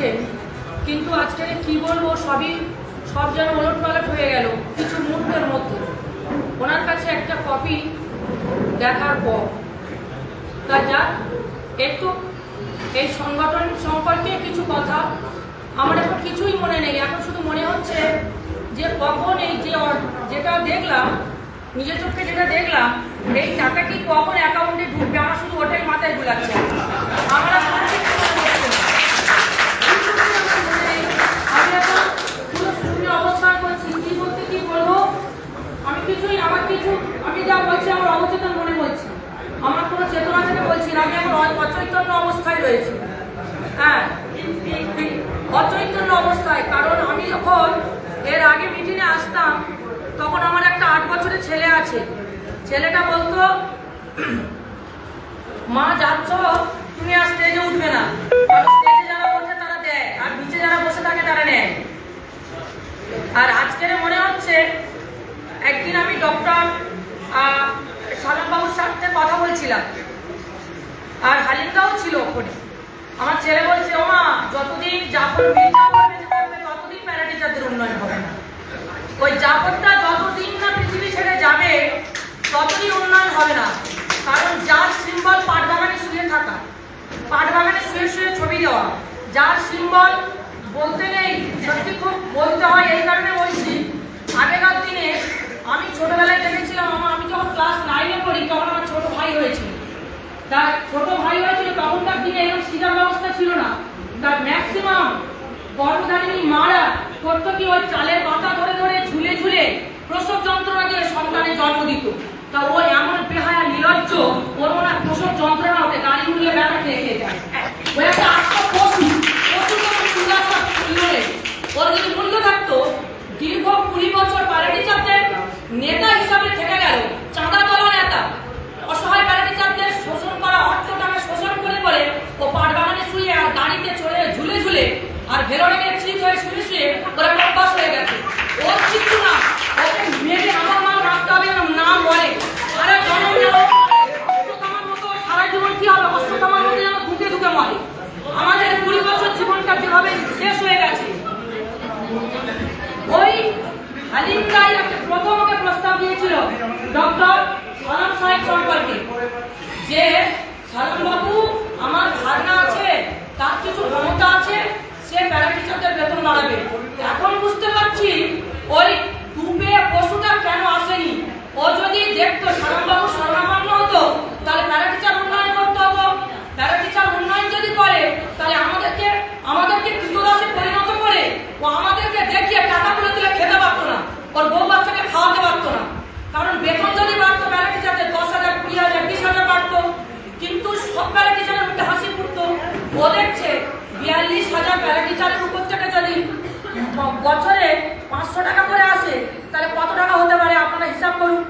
হচ্ছে কিন্তু আজকে কি বলব, সবই, সব যেন ওলট পালট হয়ে গেল কিছু মুহূর্তের মধ্যে। ওনার কাছে একটা কপি দেখার পর। তা যাক, একটু এই সংগঠন সম্পর্কে কিছু কথা। আমার এখন কিছুই মনে নেই। এখন শুধু মনে হচ্ছে যে কখন এই যে যেটা দেখলাম, নিজের চোখে যেটা দেখলাম, এই টাকা কি কখন অ্যাকাউন্টে ঢুকবে? আমার শুধু ওটাই মাথায় গুলাচ্ছে আমার আছে। ছেলেটা বলতো, মা, যাচ্ছ? তুমি আর স্টেজে উঠবে না। তারা দেয়। আর নিচে যারা বসে থাকে, তারা নেয়। আর আজকের মনে হচ্ছে, একদিন আমি ডক্টর সালনবাবুর সাথে কথা বলছিলাম। আর হালিমদাও ছিল ওখানে। আমার ছেলে বলছে ও মা যতদিন জাফর মির্জাফর হবে না। কারণ যার সিম্বল পাটবাগানে শুয়ে থাকা পাটবাগানে শুয়ে শুয়ে ছবি দেওয়া, যার সিম্বল বলতে নেই, সত্যি খুব বলতে হয়, এই কারণে বলছি, আগেকার দিনে আমি ছোটবেলায় দেখেছিলাম, আমার আমি যখন ক্লাস নাইনে পড়ি, তখন আমার ছোট ভাই হয়েছিল। তার ছোট ভাই হয়েছিল, তখনকার দিনে এরকম সিজার ব্যবস্থা ছিল না। তার ম্যাক্সিমাম গর্ভধারিণী মারা করতো কি ওই চালের পাতা ধরে ধরে ঝুলে ঝুলে প্রসব যন্ত্রণা দিয়ে সন্তানের জন্ম দিত। তা ও এমন বেহায়া নির্লজ্জ ওর মনে প্রসব যন্ত্রণা ওকে গাড়ি উঠলে বেড়া খেয়ে যায়। ও একটা আস্ত পশু পশু যখন চুলাচা তুলে ওর যদি মূল্য থাকতো দীর্ঘ কুড়ি বছর প্যারাটিচারদের নেতা হিসাবে থেকে গেল চাঁদা তোলা নেতা অসহায় প্যারাটিচারদের শোষণ করা অর্থ টাকা শোষণ করে করে ও পাট বাগানে শুয়ে আর গাড়িতে চড়ে ঝুলে ঝুলে আর ভেলোরে গিয়ে ঠিক হয়ে শুয়ে শুয়ে ওরা একটা অভ্যাস হয়ে গেছে ওর চিত্র না ওকে মেরে আমার নাম রাখতে হবে এরকম নাম বলে আরে জনম যেন অশ্বত্থামার মতো সারা জীবন কি হবে অশ্বত্থামার মতো যেন ধুকে ধুকে মরে আমাদের কুড়ি বছর জীবনটা যেভাবে শেষ হয়ে গেছে ওই হালিম রায় একটা প্রথম ওকে প্রস্তাব দিয়েছিল ডক্টর সালাম সাহেব সম্পর্কে যে সালাম বাবু আমার ধারণা আছে, তার কিছু ক্ষমতা আছে, সে বেতন বাড়াবে। এখন বুঝতে পারছি ওই পশুটা কেন আসেনি? ও যদি দেখতো সালাম বাবু স্বর্ণাপন্ন হতো, তাহলে প্যারাটিচার উন্নয়ন করতে হতো। প্যারাটিচার উন্নয়ন যদি করে, তাহলে আমাদেরকে আমাদেরকে কৃতদাসে পরিণত করে, ও আমাদেরকে দেখিয়ে টাকা তুলে তুলে খেতে পারতো না। ওর বাচ্চাকে খাওয়াতে পারতো না কারণ বেতন যদি বাড়তো প্যারাটিচারদের দশ হাজার, কুড়ি হাজার, বিশ হাজার বাড়তো। কিন্তু সব প্যারাটিচারের মুখে হাসি ফুটতো। ও দেখছে, বিয়াল্লিশ হাজার প্যারাটিচারের উপর থেকে যদি বছরে পাঁচশো টাকা করে আসে, তাহলে কত টাকা হতে পারে? আপনারা হিসাব করুন।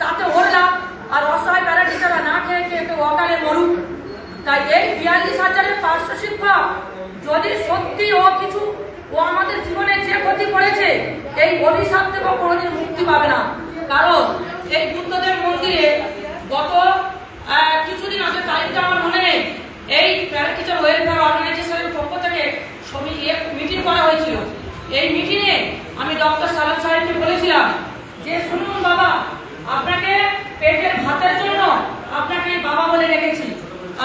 তাতে ওর লাভ। আর অসহায় প্যারাটিচাররা না খেয়ে খেয়ে কেউ অকালে মরুক। তাই এই বিয়াল্লিশ হাজারের পার্শ্ব শিক্ষক যদি সত্যি ও কিছু, ও আমাদের জীবনে যে ক্ষতি করেছে, এই অভিশাপ থেকে কোনোদিন মুক্তি পাবে না। কারণ এই বুদ্ধদেব মন্দিরে গত কিছুদিন আগে তারিখটা আমার মনে নেই। এই প্যারাটিচার ওয়েলফেয়ার অর্গানাইজেশনের পক্ষ থেকে মিটিং করা হয়েছিল। এই মিটিংয়ে আমি ডক্টর সালাম সাহেবকে বলেছিলাম যে, শুনুন বাবা, আপনাকে পেটের ভাতের জন্য আপনাকে বাবা বলে রেখেছি।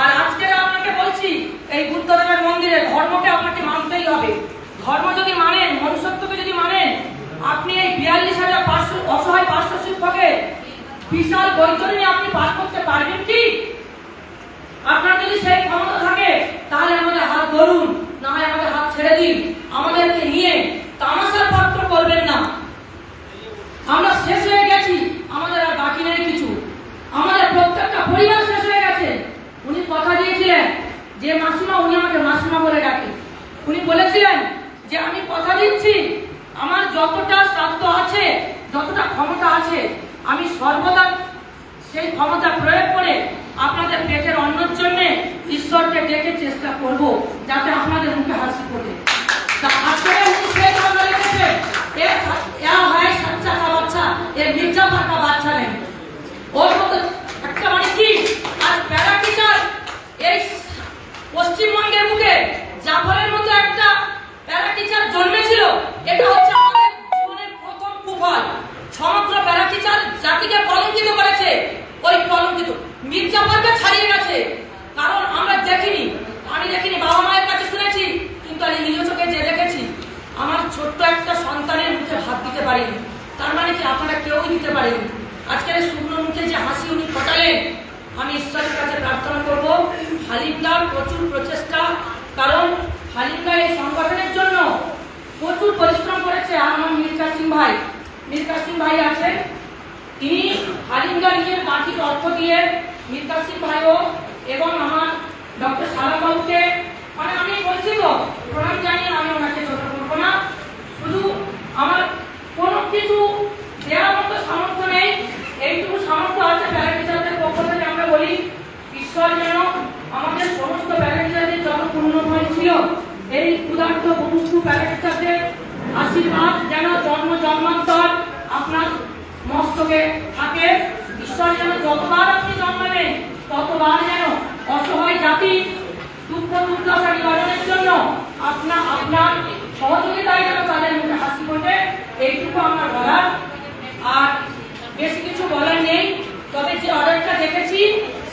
আর আজকে আপনাকে বলছি, এই বুদ্ধদেবের মন্দিরে ধর্মকে আপনাকে মানতেই হবে। ধর্ম যদি মানেন আপনি এই বিয়াল্লিশ হাজার পাঁচশো অসহায় পাঁচশো শিক্ষকের বিশাল বৈতরণী আপনি পার করতে পারবেন কি? আপনার যদি সেই ক্ষমতা থাকে, তাহলে আমাদের হাত ধরুন, না হয় আমাদের হাত ছেড়ে দিন। আমাদেরকে নিয়ে তামাশার পাত্র করবেন না। আমরা শেষ হয়ে গেছি, আমাদের আর বাকি নেই কিছু। আমাদের প্রত্যেকটা পরিবার শেষ হয়ে গেছে। উনি কথা দিয়েছিলেন যে, মাসিমা, উনি আমাকে মাসিমা বলে ডাকে। উনি বলেছিলেন যে, আমি কথা দিচ্ছি, আমার যতটা সাধ্য আছে যতটা ক্ষমতা আছে আমি সর্বদা সেই ক্ষমতা প্রয়োগ করে আপনাদের পেটের অন্নর জন্যে ঈশ্বরকে ডেকে চেষ্টা করব, যাতে আপনাদের মুখে হাসি পড়ে ছাড়িয়ে গেছে। কারণ আমরা দেখিনি। আমি দেখিনি, বাবা মায়ের কাছে শুনেছি, কিন্তু আমি নিজ চোখে যে দেখেছি। আমার ছোট্ট একটা সন্তানের মুখে ভাত দিতে পারিনি। তার মানে কি আপনারা কেউই দিতে পারেনি। আজকের শুকনো মুখে যে হাসি উনি ফোটালেন, আমি ঈশ্বরের কাছে প্রার্থনা করব হালিমদার প্রচুর প্রচেষ্টা। কারণ হালিমদা এই সংগঠনের জন্য প্রচুর পরিশ্রম করেছে। আমার মীর কাসিম ভাই মীর কাসিম ভাই আছেন। তিনি হালিমদা নিজের মাটির অর্থ দিয়ে মীর কাসিম ভাইও এবং আমার ডক্টর সালাম বাবুকে মানে আমি বলছি তো, প্রণাম জানিয়ে আমি ওনাকে ছোট করব না। শুধু আমার কোনো কিছু দেওয়ার মতো সামর্থ্য নেই, এইটুকু সামর্থ্য আছে প্যারাটিচারদের পক্ষ থেকে আমরা বলি, ঈশ্বর যেন আমাদের সমস্ত প্যারাটিচারদের যত পুণ্যময় ছিল। এই ক্ষুধার্ত বন্ধু প্যারাটিচারদের আশীর্বাদ যেন জন্ম জন্মান্তর আপনার মস্তকে থাকে। ঈশ্বর যেন যতবার আপনি জন্মাবেন, ততবার যেন অসহায় জাতি দুঃখ দুর্দশা নিবারণের জন্য আপনার আপনার সহযোগিতায় যেন তাদের মুখে হাসি ফোটে, এইটুকু আমার বলার। আর বেশি কিছু বলার নেই, তবে যে অর্ডারটা দেখেছি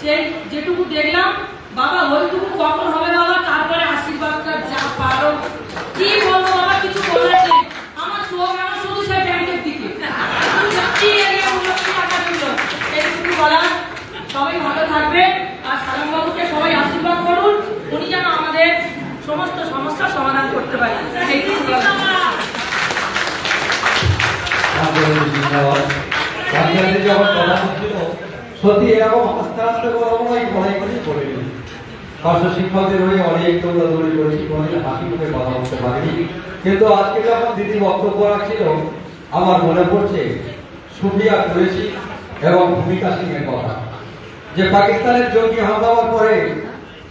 সেই যেটুকু দেখলাম, বাবা ওইটুকু কখন হবে বাবা? তারপরে আশীর্বাদটা যা পারো। কি বলব বাবা কিছু বলার নেই আমার চোখ আমার শুধু সেই ব্যাংকের দিকে কি এরিয়া উন্নতি টাকা দিল এইটুকু বলার সবাই ভালো থাকবে আর সালাম বাবুকে সবাই আশীর্বাদ করুন উনি যেন আমাদের সমস্ত সমস্যার সমাধান করতে পারেন এইটুকু বলার। আন্দোলনের জিন্দাবাদ সত্যি এরকম আস্তে করে অনেক দৌড়াদৌড়ি কিন্তু আজকে যখন দিদি বক্তব্য রাখছিল আমার মনে পড়ছে সুফিয়া করেছি এবং ভূমিকা সিং কথা। যে পাকিস্তানের জঙ্গি হামলার পরে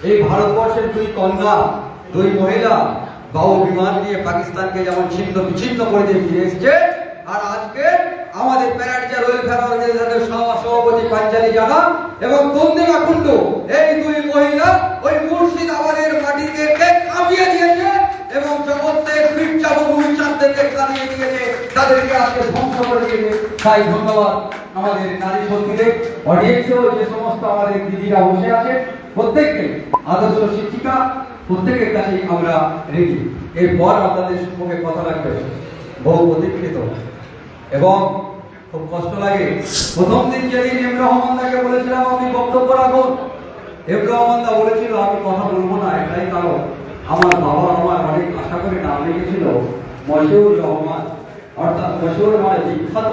এই ভারতবর্ষের দুই কন্যা, দুই মহিলা বাউ বিমান নিয়ে পাকিস্তানকে যেমন ছিন্ন বিচ্ছিন্ন করে দিয়ে ফিরে এসছে আর আজকে আমাদের প্যারাটিচার ওয়েলফেয়ার অর্গানাইজেশনের সভা- সভাপতি পাঞ্জালি জানা এবং তন্দিমা কুন্ডু এই দুই মহিলা ওই মুর্শিদাবাদের মাটিকে কাঁপিয়ে দিয়েছে এবং জগতের মির্জাবুমি চাঁদদেরকে কাঁদিয়ে দিয়েছে। তাদেরকে আজকে ধ্বংস করে দিয়েছে। তাই ধন্যবাদ আমাদের নারী শক্তিদের। অডিয়েন্সেও যে সমস্ত আমাদের দিদিরা বসে আছে, প্রত্যেককে আদর্শ শিক্ষিকা, প্রত্যেকের কাছেই আমরা রেডি এরপর আপনাদের সম্মুখে কথা রাখবে বহু প্রতীক্ষিত এবং খুব কষ্ট লাগে। প্রথম দিন যেদিন এম রহমানদাকে বলেছিলাম আপনি বক্তব্য রাখুন এম রহমানদা বলেছিল, আমি কথা বলব না, এটাই কারণ। আমার বাবা আমার অনেক আশা করে নাম রেখেছিল মশিউর রহমান। অর্থাৎ মশিউর মানে বিখ্যাত